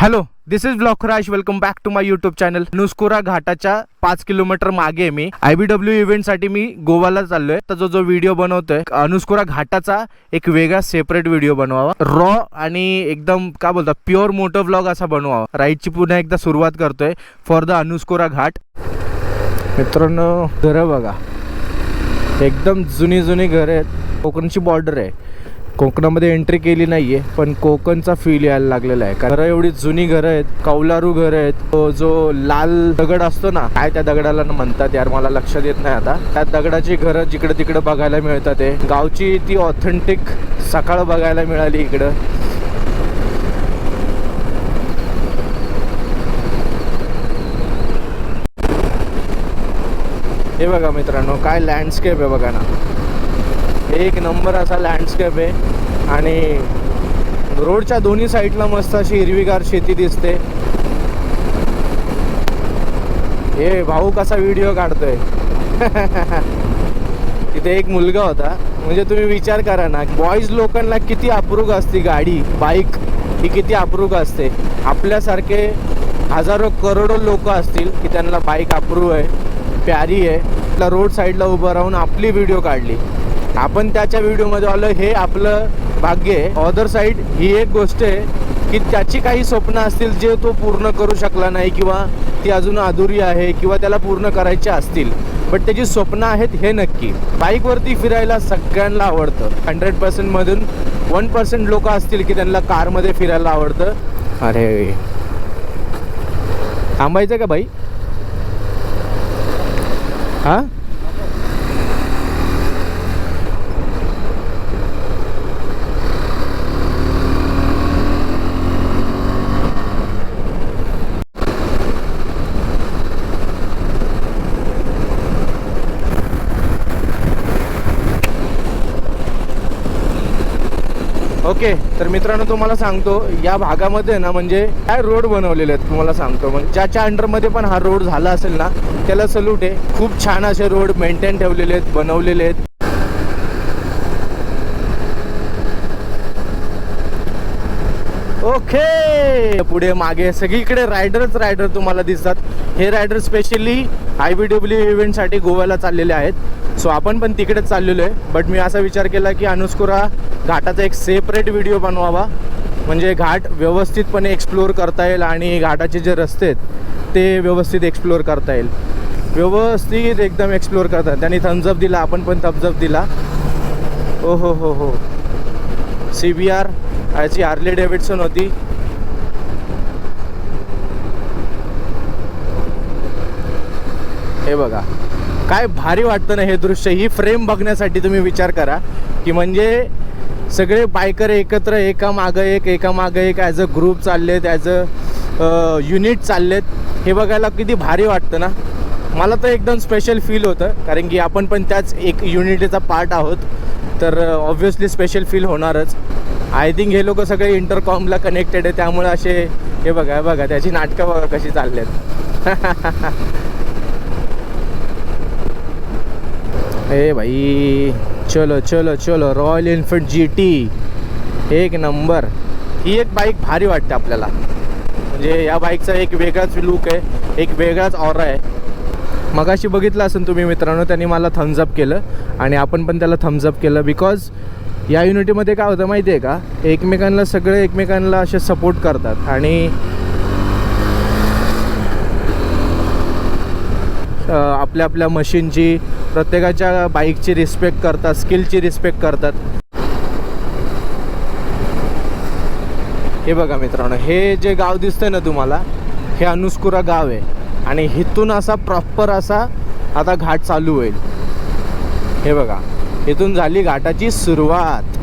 Hello this is block Blockraj welcome back to my YouTube channel नुस्कुरा घाटाच्या पाच kilometre मागे आहे मी. आय बी डब्ल्यू मी गोवाला चाललोय. तर जो जो व्हिडिओ बनवतोय अनुस्कुरा घाटाचा एक वेगळा सेपरेट व्हिडिओ बनवावा. रॉ आणि एकदम काय बोलतात प्युअर मोटो ब्लॉग असा बनवावा. राईडची पुन्हा एकदा सुरुवात करतोय फॉर द अनुस्कुरा घाट मित्रांनो घरं बघा. एकदम जुनी जुनी घरं आहेत. कोकणची बॉर्डर आहे. कोकणामध्ये एंट्री केली नाहीये पण कोकणचा फील यायला लागलेला आहे. कारण एवढी जुनी घरं आहेत कौलारू घरं आहेत. तो जो लाल दगड असतो ना काय त्या दगडाला न म्हणतात यार मला लक्षात येत नाही आता. त्या दगडाची घरं जिकडे तिकडे बघायला मिळतात आहे गावची ती ऑथेंटिक सकाळ बघायला मिळाली इकडं. हे बघा मित्रांनो काय लँडस्केप आहे बघा ना. एक नंबर असा लँडस्केप आहे. आणि रोडच्या दोन्ही साईडला मस्त अशी हिरवीगार शेती दिसते. हे भाऊ कसा व्हिडिओ काढतोय. तिथे एक मुलगा होता. म्हणजे तुम्ही विचार करा ना बॉईज लोकांना किती अप्रूग असते गाडी बाईक ही किती अप्रूग असते. आपल्यासारखे हजारो करोडो लोक असतील की त्यांना बाईक अप्रूव आहे प्यारी आहे. त्या रोड साईडला उभं राहून आपली व्हिडिओ काढली. आपण त्याच्या व्हिडिओमध्ये आलो हे आपलं भाग्य आहे. अदर साईड ही एक गोष्ट आहे की त्याची काही स्वप्न असतील जे तो पूर्ण करू शकला नाही किंवा ती अजून अधुरी आहे किंवा त्याला पूर्ण करायची असतील. बट त्याची स्वप्न आहेत हे नक्की. बाईकवरती फिरायला सगळ्यांना आवडतं. हंड्रेड पर्सेंटमधून वन पर्सेंट लोक असतील की त्यांना कारमध्ये फिरायला आवडतं. अरे. थांबायचं का बाई? हां? ओके तर मित्रांनो तुम्हाला सांगतो या भागामध्ये ना म्हणजे काय रोड बनवलेले आहेत तुम्हाला सांगतो. म्हणजे ज्याच्या अंडरमध्ये पण हा रोड झाला असेल ना त्याला सल्यूट आहे. खूप छान असे रोड मेंटेन ठेवलेले आहेत बनवलेले आहेत. ओके. पुढे मागे सगळीकडे रायडरच रायडर तुम्हाला दिसतात. हे rider specially I B W इव्हेंटसाठी गोव्याला चाललेले आहेत. सो आपण पण तिकडेच चाललेलो आहे. बट मी असा विचार केला की अनुस्कुरा घाटाचा एक सेपरेट व्हिडिओ बनवावा. म्हणजे घाट व्यवस्थितपणे एक्सप्लोअर करता येईल आणि घाटाचे जे रस्ते आहेत ते व्यवस्थित एक्सप्लोअर करता येईल. व्यवस्थित एकदम एक्सप्लोअर करतात त्यांनी थम्सअप दिला आपण पण थम्सअप दिला. ओ हो हो. हो सी बी आर ह्याची हार्ले डेव्हिडसन होती. हे बघा काय भारी वाटतं ना हे दृश्य. ही फ्रेम बघण्यासाठी तुम्ही विचार करा की म्हणजे सगळे बायकर एकत्र एका मागं एक एका मागं एक ॲज अ ग्रुप चाललेत ॲज अ युनिट चाललेत. हे बघायला किती भारी वाटतं ना. मला तर एकदम स्पेशल फील होतं कारण की आपण पण त्याच एक युनिटीचा पार्ट आहोत. तर ऑब्व्हियसली स्पेशल फील होणारच. आय थिंक हे लोक सगळे इंटरकॉमला कनेक्टेड आहे त्यामुळे असे हे बघा बघा त्याची नाटकं बघा कशी चाललेत. ए भाई चलो चलो चलो रॉयल एनफिल्ड जी टी एक नंबर. ही एक बाईक भारी वाटते आपल्याला. म्हणजे या बाईकचा एक वेगळाच लुक आहे एक वेगळाच ऑरा आहे. मगाशी बघितलं असेल तुम्ही मित्रांनो त्यांनी मला थम्सअप केलं आणि आपण पण त्याला थम्सअप केलं बिकॉज या युनिटीमध्ये काय होतं माहिती आहे का? एकमेकांना सगळे एकमेकांना असे सपोर्ट करतात आणि आपल्या आपल्या मशीनची प्रत्येकाच्या बाईकची रिस्पेक्ट करतात स्किलची रिस्पेक्ट करतात. हे बघा मित्रांनो हे जे गाव दिसतंय ना तुम्हाला हे अनुस्कुरा गाव आहे. आणि इथून असा प्रॉपर असा आता घाट चालू होईल. हे बघा. इथून झाली घाटाची सुरुवात.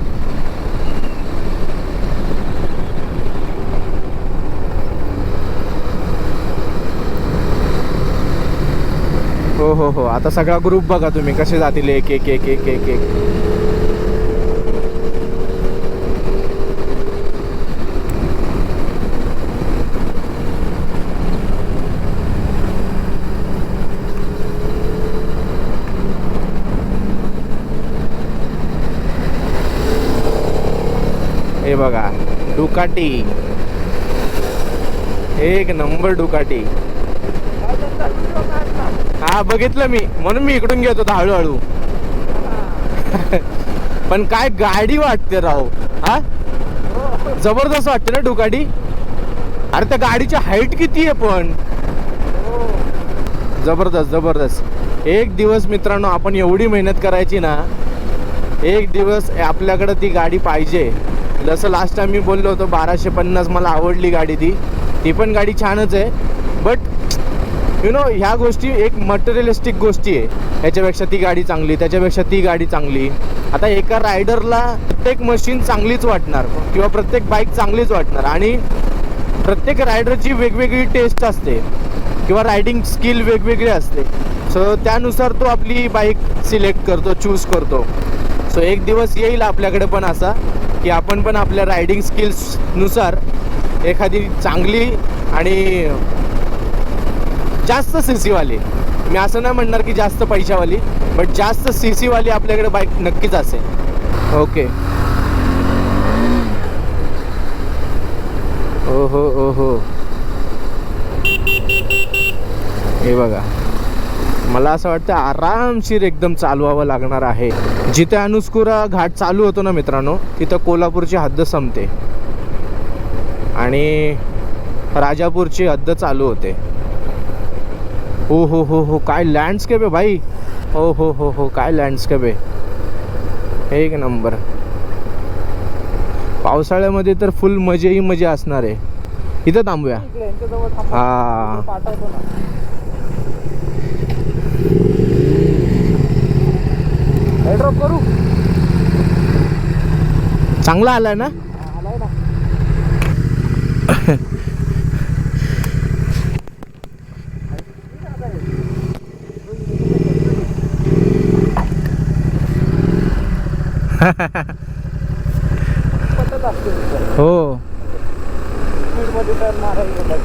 हो हो हो. आता सगळा ग्रुप बघा तुम्ही कसे जातील एक एक एक एक एक एक. हे बघा डुकाटी. एक नंबर डुकाटी. हा बघितलं मी. म्हणून मी इकडून घेत होतो हळूहळू. पण काय गाडी वाटते राव. हा? जबरदस्त वाटते ना डुकाटी? अरे त्या गाडीची हाईट किती आहे पण? जबरदस्त जबरदस्त. एक दिवस मित्रांनो आपण एवढी मेहनत करायची ना एक दिवस आपल्याकडं ती गाडी पाहिजे. जसं लास्ट टाइम मी बोललो होतो बाराशे पन्नास मला आवडली गाडी ती. ती पण गाडी छानच आहे. बट यु नो ह्या गोष्टी एक मटेरियलिस्टिक गोष्टी आहे. ह्याच्यापेक्षा ती गाडी चांगली त्याच्यापेक्षा ती गाडी चांगली. आता एका रायडरला प्रत्येक मशीन चांगलीच वाटणार किंवा प्रत्येक बाईक चांगलीच वाटणार. आणि प्रत्येक रायडरची वेगवेगळी टेस्ट असते किंवा रायडिंग स्किल वेगवेगळी असते. सो त्यानुसार तो आपली बाईक सिलेक्ट करतो चूज करतो. सो एक दिवस येईल आपल्याकडे पण असा. की आपण पण आपल्या रायडिंग स्किल्सनुसार एखादी चांगली आणि जास्त सी सीवाली मी असं नाही म्हणणार की जास्त पैशावाली बट जास्त सी सीवाली आपल्याकडे बाईक नक्कीच असेल. ओके ओहो ओहो. हे बघा. मला असं वाटतं आरामशीर एकदम चालवावं लागणार आहे. जिथे अनुस्कुरा घाट चालू होतो ना मित्रांनो तिथं कोल्हापूरची हद्द संपते. आणि राजापूरची हद्द चालू होते. हो हो हो हो काय लँडस्केप आहे भाई? हो हो हो हो काय लँडस्केप आहे? एक नंबर पावसाळ्यामध्ये तर फुल मजे ही मजा असणार आहे. इथं थांबूया. हा. ड्रॉप करू? चांगला आलाय ना? आलाय ना. हो.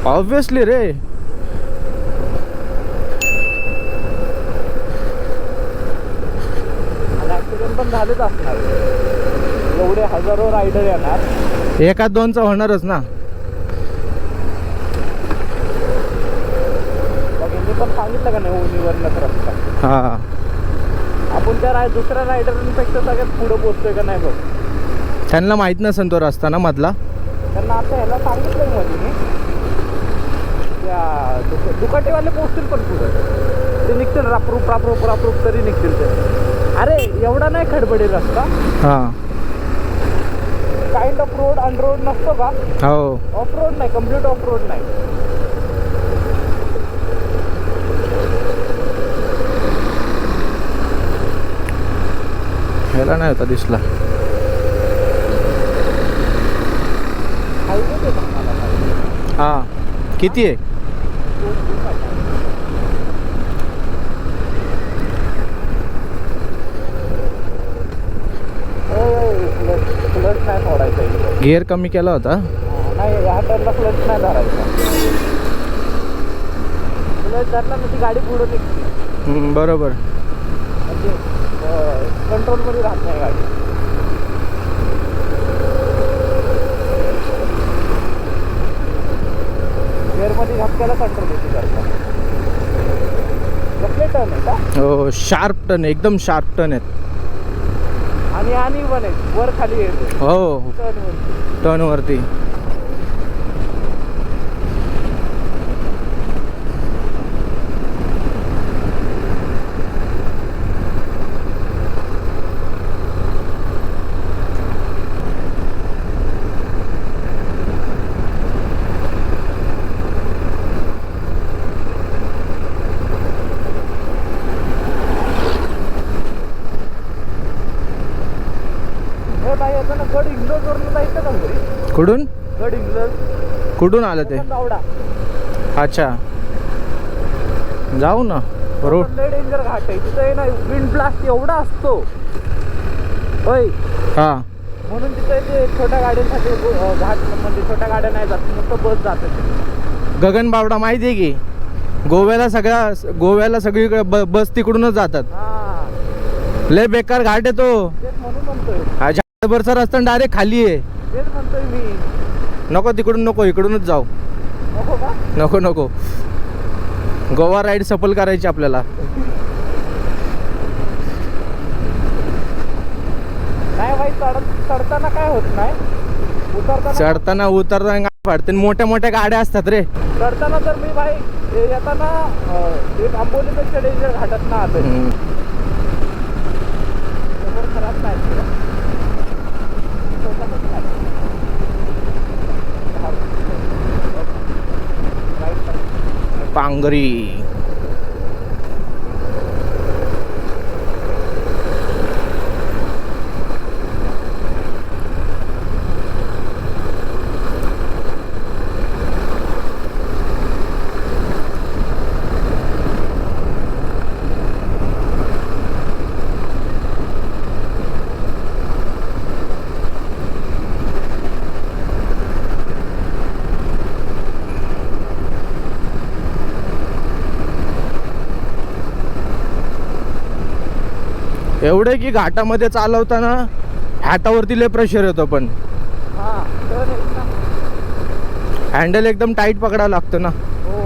ऑब्विसली रे आणि ॲक्सिडेंट पण झालेच असणार. एवढे हजारो रायडर येणार. एकात दोनचा होणारच ना. पण सांगितलं का नाही रस्ता हा. आपण त्या राय दुसऱ्या रायडरांपेक्षा सगळ्यात पुढं पोचतोय का नाही बघ. त्यांना माहीत नसेल तो रस्ता ना मधला. त्यांना आता ह्याला सांगितलंयमध्ये मी त्या दुक दुकाटीवाले पोचतील पण पुढं. ते निघतील रापरूप रापरूप रापरूप तरी निघतील ते. अरे एवढा नाही खडबडी रस्ता. हा. काइंड ऑफ रोड अन रोड नसतो का? हो. ऑफ रोड नाही कंप्लीट ऑफ रोड नाही. ह्याला नाही होता दिसला. हायवे. हा. किती आहे? Clutch- clutch नाही सोडायचा इकडे. गिअर कमी केला होता? नाही ह्या टर्नला क्लच नाही धरायचा. क्लच धरला ना ती गाडी पुढं निघते. बरोबर. म्हणजे कंट्रोलमध्ये राहत नाही गाडी. गेअरमध्ये धक्क्याला कंट्रोल येते करता कसले टर्न आहे का? हो शार्प टन एकदम शार्प टन आहेत. आणि आणि पण आहे. वर खाली येते. हो. टर्नवरती टर्नवरती हे बाई आता ना गड इंग्लजवरून जायचं का घरी कुठून? गड इंग्लज कुठून आलं ते? अच्छा. जाऊ ना. रोड. लय डेंजर घाट आहे. तिथं आहे ना विंड ब्लास्ट एवढा असतो. होय. हा. म्हणून तिथे ते छोट्या गाड्यांसाठी घाट म्हणजे छोट्या गाड्या नाही जात मोठं बस जाते. गगन बावडा माहिती आहे की? गोव्याला सगळ्या गोव्याला सगळीकडे ब बस तिकडूनच जातात. हा. लय बेकार घाट आहे तो. तेच म्हणून म्हणतोय. हा झाडभरचा रस्ता डायरेक्ट खाली आहे तेच म्हणतोय मी. नको तिकडून नको इकडूनच जाऊ. नको का? नको नको. गोवा राईड सफल करायची आपल्याला. नाही भाई चढ चढताना काय होत नाही. उतरताना चढताना उतरताना गाडी फाडते मोठ्या मोठ्या गाड्या असतात रे. चढताना तर मी भाई हे येताना अं, एक आंबोलीपेक्षा डेंजर घाटात ना आलोय. हम्म. समोर खराब नाही. Panggri एवढे की घाटामध्ये चालवताना हातावरती लय प्रेशर येतो पण. हा. हँडल एकदम टाईट पकडावं लागतं ना. हो.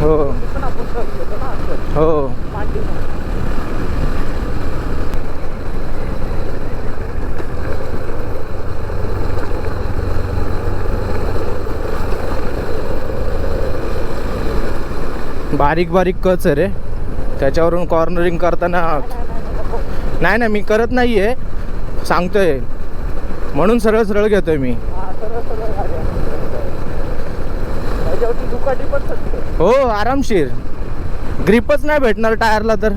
हो इथं पण आपण करत होतो ना असं हो मांडी बारीक बारीक कच आहे रे. त्याच्यावरून कॉर्नरिंग करताना नाही नाही मी करत नाही आहे सांगतोय. म्हणून सरळ सरळ घेतोय मी. हो आरामशीर. ग्रिपच नाही भेटणार टायरला तर.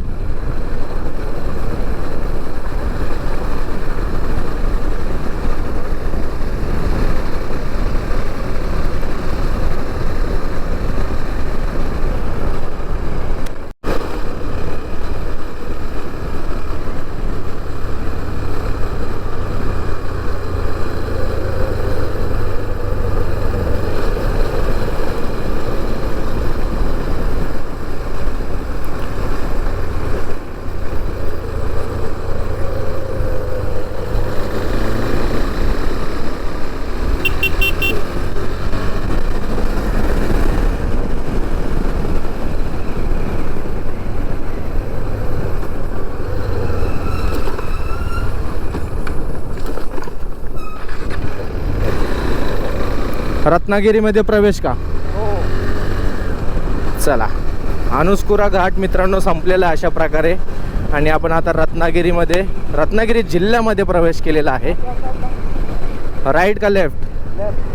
रत्नागिरीमध्ये प्रवेश का? हो. चला. अनुस्कुरा घाट मित्रांनो संपलेला आहे अशा प्रकारे. आणि आपण आता रत्नागिरीमध्ये रत्नागिरी जिल्ह्यामध्ये प्रवेश केलेला आहे. राईट का लेफ्ट लेफ्ट